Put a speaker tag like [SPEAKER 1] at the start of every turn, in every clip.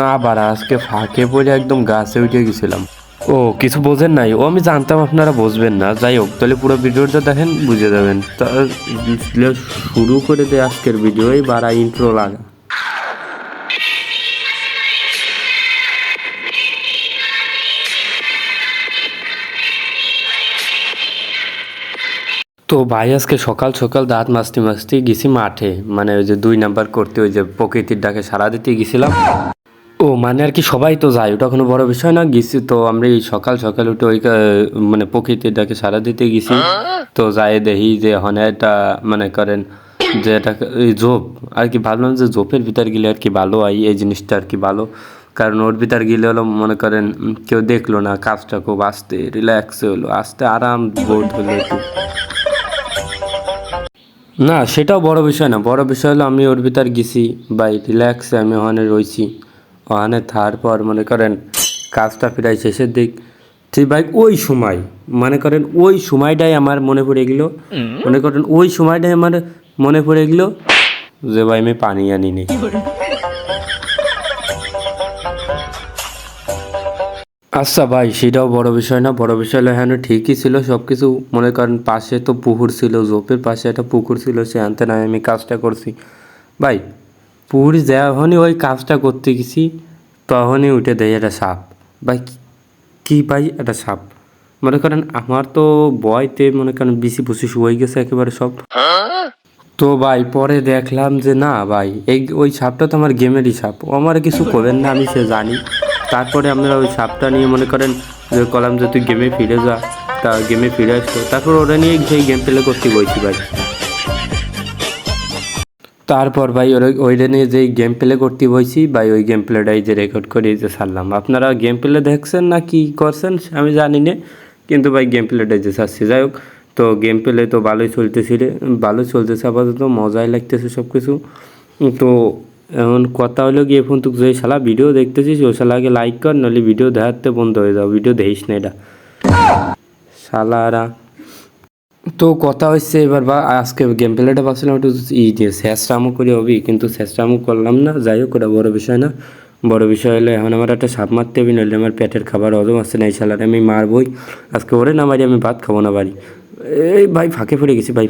[SPEAKER 1] না বাড়া আজকে ফাঁকে পড়ে একদম গাছে উঠে গেছিলাম। ও কিছু বোঝেন নাই? ও আমি জানতাম আপনারা বুঝবেন না। যাই হোক তাহলে পুরো ভিডিওটা দেখেন বুঝে যাবেন। তা শুরু করে দেয় আজকের ভিডিও এই বাড়া ইন্ট্রো লাগা তো ভাই আজকে সকাল সকাল দাঁত মাসতে মাসতে গেছি মাঠে। মানে ওই যে দুই নাম্বার করতে ওই যে প্রকৃতির ডাকে সারা দিতে গেছিলাম। ও মানে আর কি সবাই তো যায়, ওটা কোনো বড় বিষয় না। গেছি তো আমরা এই সকাল সকাল উঠে ওই মানে প্রকৃতির ডাকে সারা দিতে গেছি। তো যাই দেখি যে হনে এটা মানে করেন যে এটা জোপ আর কি ভাবলাম যে জোপের ভিতর গেলে আর কি ভালো হয়, এই জিনিসটা আর কি ভালো। কারণ ওর ভিতর গেলে হলো, মনে করেন, কেউ দেখল না, কাজটা খুব আস্তে রিল্যাক্স হলো, আস্তে আরাম বোধ হলো একটু। না সেটাও বড় বিষয় না। বড় বিষয় হলো আমি ওর ভিতর গেছি বাই রিল্যাক্সে আমি ওখানে রয়েছি ওখানে থার পর মনে করেন কাজটা প্রায় শেষের দিক। ঠিক ভাই ওই সময় মনে করেন ওই সময়টাই আমার মনে পড়ে গেল। মনে করেন ওই সময়টাই আমার মনে পড়ে গেল যে ভাই আমি পানি আনিনি। আচ্ছা ভাই, সেটাও বড় বিষয় না। বড় বিষয় হলো হ্যাঁ ঠিকই ছিল সব কিছু মনে করেন পাশে তো পুকুর ছিল জোপের পাশে একটা পুকুর ছিল, সে আনতে নাই, আমি কাজটা করছি। ভাই, পুকুর যখনই ওই কাজটা করতে গেছি, তখনই উঠে দেয় একটা সাপ। ভাই, কি- ভাই একটা সাপ? মনে করেন আমার তো বয়তে মনে করেন বিসি বুসি হয়ে গেছে একেবারে সব। তো ভাই, পরে দেখলাম যে না ভাই, এই ওই সাপটা তো আমার গেমেরই সাপ। আমার কিছু করবেন না, আমি সে জানি। তারপরে আমরা ওই সাপটা নিয়ে মনে করেন যে কলাম যে তুই গেমে ফিরে যা, তা গেমে ফিরে আসলো। তারপর ওরা নিয়ে সেই গেম প্লে করতে বলছি ভাই। তারপর ভাই ওইটা নিয়ে যে গেম প্লে করতে বসি ভাই ওই গেম প্লেটাই যে রেকর্ড করে যে সারলাম আপনারা গেম প্লে দেখছেন না কি করছেন, আমি জানি না, কিন্তু ভাই গেম প্লেটাই যে ছাড়ছি। যাই হোক, তো গেম প্লে তো ভালোই চলতেছিল ভালোই চলতেছে, আপাতত মজাই লাগতেছে সব কিছু তো এখন কথা হলো গিয়ে ফোন তুই যে শালা ভিডিও দেখতেছিস ওই শালাকে লাইক কর, নাহলে ভিডিও দেখাতে বন্ধ হয়ে যাও ভিডিও দেখিস না এটা। শালারা। তো কথা হচ্ছে এবার বা, আজকে গেম প্লেটা ভাবছিলাম একটু ই দিয়ে শেষরামও করে হবি, কিন্তু শেষরামও করলাম না। যাই হোক, ওটা বড় বিষয় না। বড় বিষয় হলে, এখন আমার একটা সাপ মারতে হবে নইলে আমার পেটের খাবার হজম আসছে না। এই সালারে আমি মারবই। আজকে ওরে না মারি, আমি ভাত খাব না বাড়ি। এই ভাই, ফাঁকে পড়ে গেছি ভাই,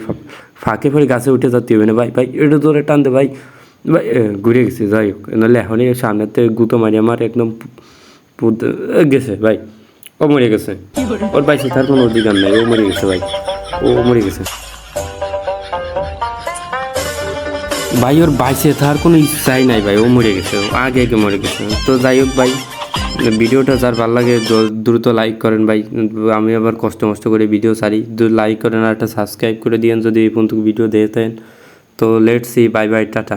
[SPEAKER 1] ফাঁকে পড়ে গাছে উঠে যেতে হবে না ভাই। ভাই, একটু জোরে টানতে ভাই। ঘুরে গেছি যাই হোক নাহলে এখনই সামনেতে গুঁতো মারি আমার একদম গেছে ভাই ও মরে গেছে ওর বাইসে তার কোনো অধিকার নাই ও মরে গেছে ভাই ও মরে গেছে ভাই ওর বাইসে থাকার কোনো ইচ্ছাই নাই ভাই ও মরে গেছে আগে আগে মরে গেছে তো যাই হোক ভাই ভিডিওটা যার ভালো লাগে দ্রুত লাইক করেন ভাই আমি আবার কষ্ট মষ্ট করে ভিডিও সারি লাইক করেন আর একটা সাবস্ক্রাইব করে দিয়েন, যদি এই পর্যন্ত ভিডিও দেখতেন। তো let's see bye bye tata